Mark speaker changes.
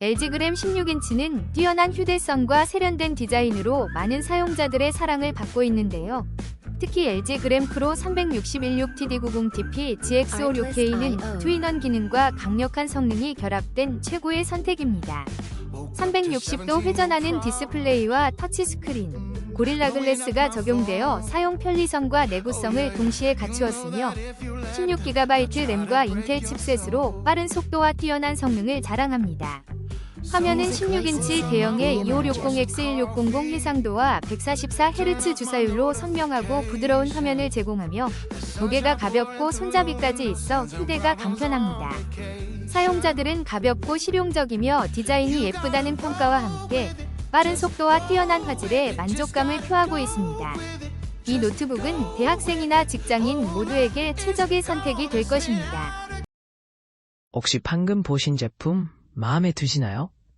Speaker 1: LG 그램 16인치는 뛰어난 휴대성과 세련된 디자인으로 많은 사용자들의 사랑을 받고 있는데요. 특히 LG 그램 프로 361-6TD90TP GX56K는 트윈원 기능과 강력한 성능이 결합된 최고의 선택입니다. 360도 회전하는 디스플레이와 터치스크린, 고릴라 글래스가 적용되어 사용 편리성과 내구성을 동시에 갖추었으며 16GB 램과 인텔 칩셋으로 빠른 속도와 뛰어난 성능을 자랑합니다. 화면은 16인치 대형의 2560X1600 해상도와 144Hz 주사율로 선명하고 부드러운 화면을 제공하며 무게가 가볍고 손잡이까지 있어 휴대가 간편합니다. 사용자들은 가볍고 실용적이며 디자인이 예쁘다는 평가와 함께 빠른 속도와 뛰어난 화질에 만족감을 표하고 있습니다. 이 노트북은 대학생이나 직장인 모두에게 최적의 선택이 될 것입니다.
Speaker 2: 혹시 방금 보신 제품 마음에 드시나요?